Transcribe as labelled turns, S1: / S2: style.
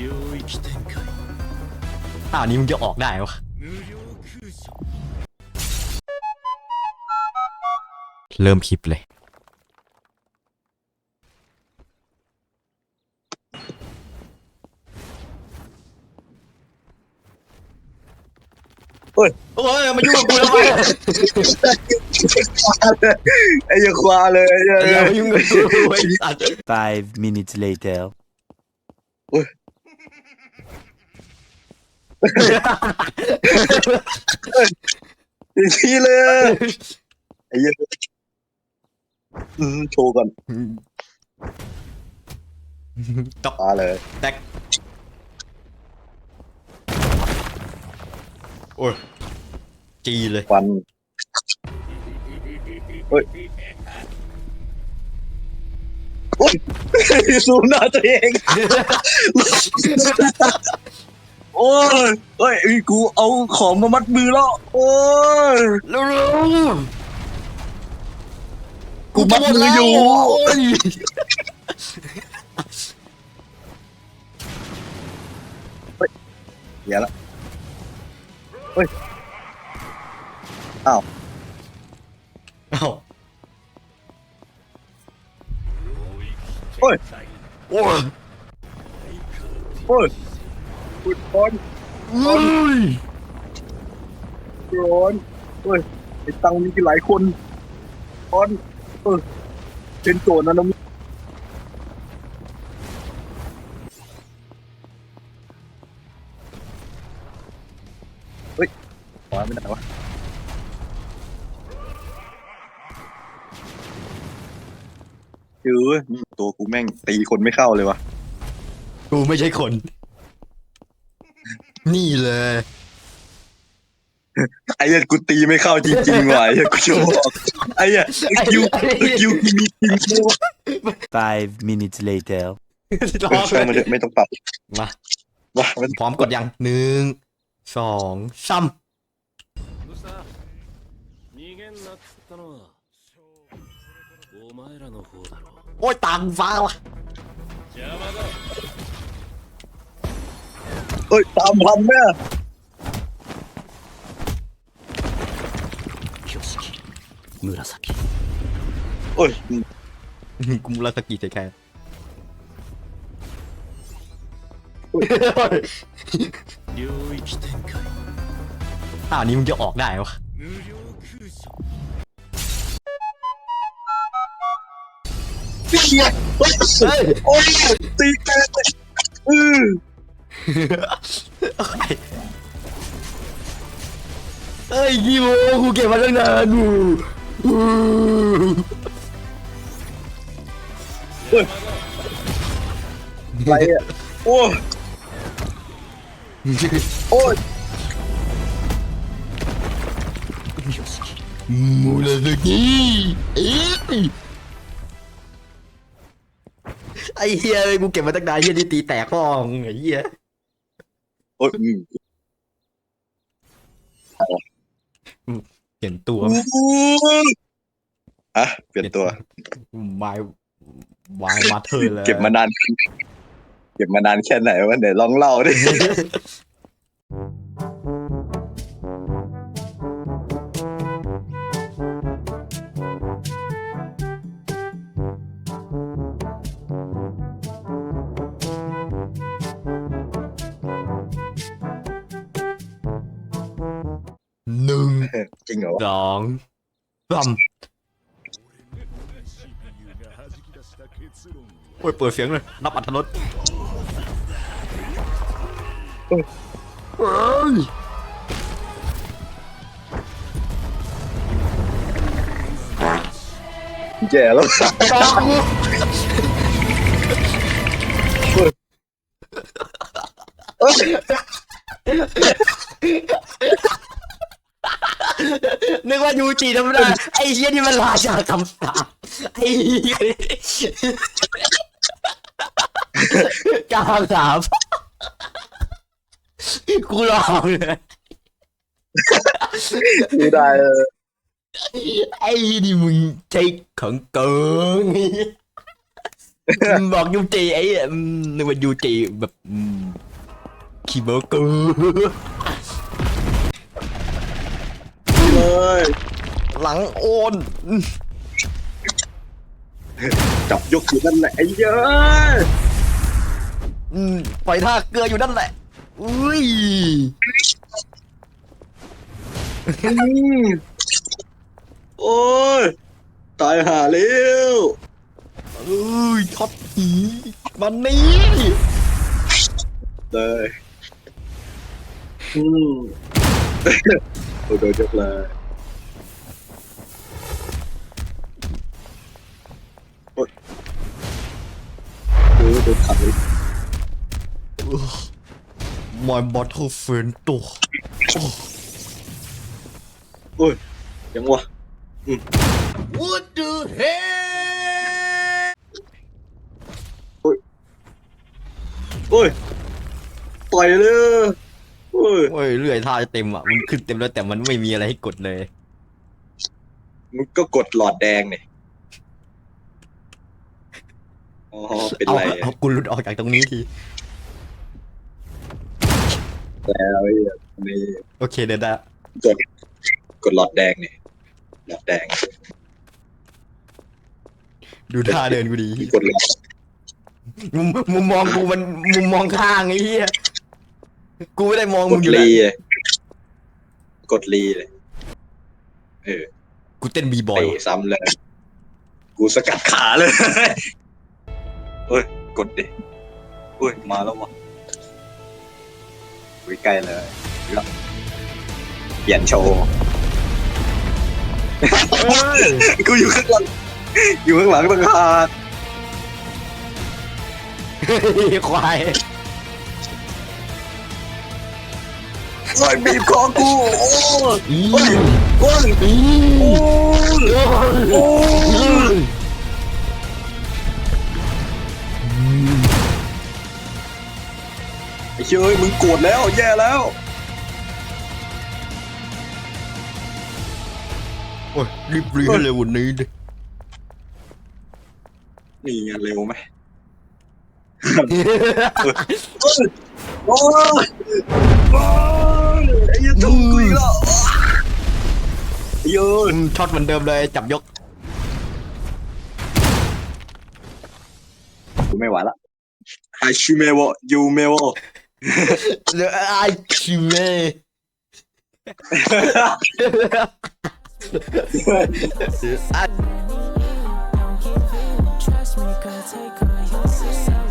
S1: 领域展开
S2: ท่านี้มึงจะออกได้วะ
S1: 无料空所
S2: เริ่มคลิปเลย
S3: อ้ย
S2: โอ้ยมายุ่งกับกูแล้วไป
S3: ไอ้เหี้ยควาเลยไอ้เหี้ย
S2: อย่ามายุ่งกับกูไอ้สัตว์
S4: Five minutes later.
S3: อย่างนี้เลยไอ้เหี้ยอืมโชว์ก่อน
S2: ตอก
S3: มาเลย
S2: แตก โอ้ยจีเลย
S3: ควันเฮ้ยโอ้ยซูมหน้าตัวเอง โอ้ยเฮ้ยไอ้กูเอาของมามัดมือแล้ว โอ้ย
S2: เร็วๆ
S3: กูมัดมืออยู่
S2: โอ้ย
S3: เดี๋ยวละ เฮ้ยอ้าว
S2: เอ้า
S3: โอ้ย
S2: โอ้ย
S3: โอ้ยคุณร้อน
S2: โอ้ย
S3: ร้อนเฮ้ยไอ้ตังมีกี่หลายคนร้อนเออเป็นโจรนะน้อง ฮ้ยขอไม่ได้วะเจอตัวกูแม่งตีคนไม่เข้าเลยวะ
S2: กูไม่ใช่คน นี่เลย
S3: ไอ้เหี้ยกูตีไม่เข้าจริงๆว่ะไอ้เหี้ยกูจะบอกไอ้เหี้ยสกิลสกิลกูมีจริงใช่วะ
S4: Five minutes later.
S2: รอ
S3: ช่างมันเถอะไม่ต้องปรับ
S2: มา
S3: ว่ามัน
S2: พร้อมกดยังหนึ่ง สองสาม
S1: どうした逃げんなっつったのはお前らの方だろ
S2: โอ้ยตางฟ้าวะ
S1: 邪魔だ
S3: เอ้ยตามทันแม่
S1: 挙式紫
S3: โอ้ย
S2: กูมุราสกิใส่ใคร
S1: 领域展开
S2: ท่านี้มึงจะออกได้วะ
S1: 无料空所
S3: เฮียเฮ้ยโอ้ยตีแกอือ
S2: เอ้ยกีโมกูเก็บมาตั้งนานดู
S3: อะไรอ่ะโอ้ย โอ้ย
S2: มุราสกิเอ้ยไอ้เฮียกูเก็บมาตั้งนานเฮียนี่ตีแตกห้องไอ้เฮีย
S3: โอ้ย
S2: เปลี่ยนตัว
S3: อะเปลี่ยนตัว
S2: วายวายมาเธอเลย
S3: เก็บมานาน ก็บมานานแค่ไหนวะเดี๋ยวลองเล่าดิ
S2: หนึ่ง
S3: จริงเหรอวะ
S2: สองสามโอ้ยเปิดเสียงเลย นับอัธรส เฮ้ย
S3: แย่แล้ว
S2: นึกว่ายูจิธรรมดาไอ้เชี่ยนี่มันราชาคำสาปไอ้เหี้ยกาสาบ กูลองเลย
S3: ไม่ได้เออ
S2: ไอ้นี่มึงใจขังเกินบอกยูจีไอ้เหี้ยอืมนึกว่ายูจีแบบอืมคีเบอร์เกอร์
S3: เลย
S2: หลังโอน
S3: จับยกอยู่นั่นแหละไอ้เย้ย
S2: อืมปล่อยท่าเกลืออยู่นั่นแหละ อุ้ย
S3: อืมโอ้ย ตายหาแล้ว
S2: อุ้ยท็อตผีมันนี่
S3: เลยอืมโอ้ยโดนยกเลยโอ้ยโอ้ยโดนขัดเลย
S2: มอยบอทเทิลเฟนตัว
S3: โอ้ยยังวะ
S2: What the hell
S3: โอ้ยต่อยเลยโอ้ย
S2: โอ้ยเลื่อยท่าจะเต็มอะ มันขึ้นเต็มแล้วแต่มันไม่มีอะไรให้กดเลย
S3: มึงก็กดหลอดแดงเนี่ยอ๋อ เป็น
S2: เอา
S3: ไร
S2: เอากูหลุดออกจากตรงนี้ที
S3: แล้วไอ้เหี้ยนี่
S2: โอเคเดี๋ยวได้
S3: กดกดหลอดแดงเนี่ยหลอดแดง
S2: ดูท่าเดินกูดี
S3: กดหลอด
S2: มุมมุมมองกูมันมุมมองข้างไอ้เหี้ยกูไม่ได้มอง
S3: ก
S2: มึง
S3: ด
S2: อยู่แล้ว
S3: รีอะกดรีเลยเออ
S2: กูเต้นบีบอย
S3: เตะซ้ำเลย กูสกัดขาเลยเฮ้ยกดดิเฮ้ยมาแล้ววะ อุ้ยใกล้เลยแล้วเปลี่ยนโชว์กูอยู่ข้างหลังอยู่ข้างหลังต่างหาก
S2: ควาย
S3: โอ้ยบีบคอกู โอ้ย
S2: อี
S3: โอ้ย เชยมึงโกรธแล้วแย่แล้ว
S2: โอ้ยรีบรีให้เร็วกวันนี้ดิ
S3: นี่ไงเร็วไหมโอ้ยโอ้ยไอ้เหี้ยจุกกูอีกแล้วไอ้เหี้ย
S2: อืมช็อตเหมือนเดิมเลยจับยก
S3: กูไม่ไหวละไอชิเมวะยูเมวะ
S2: เดี๋ยวไอ้คิเม
S5: Trust me, girl, take all your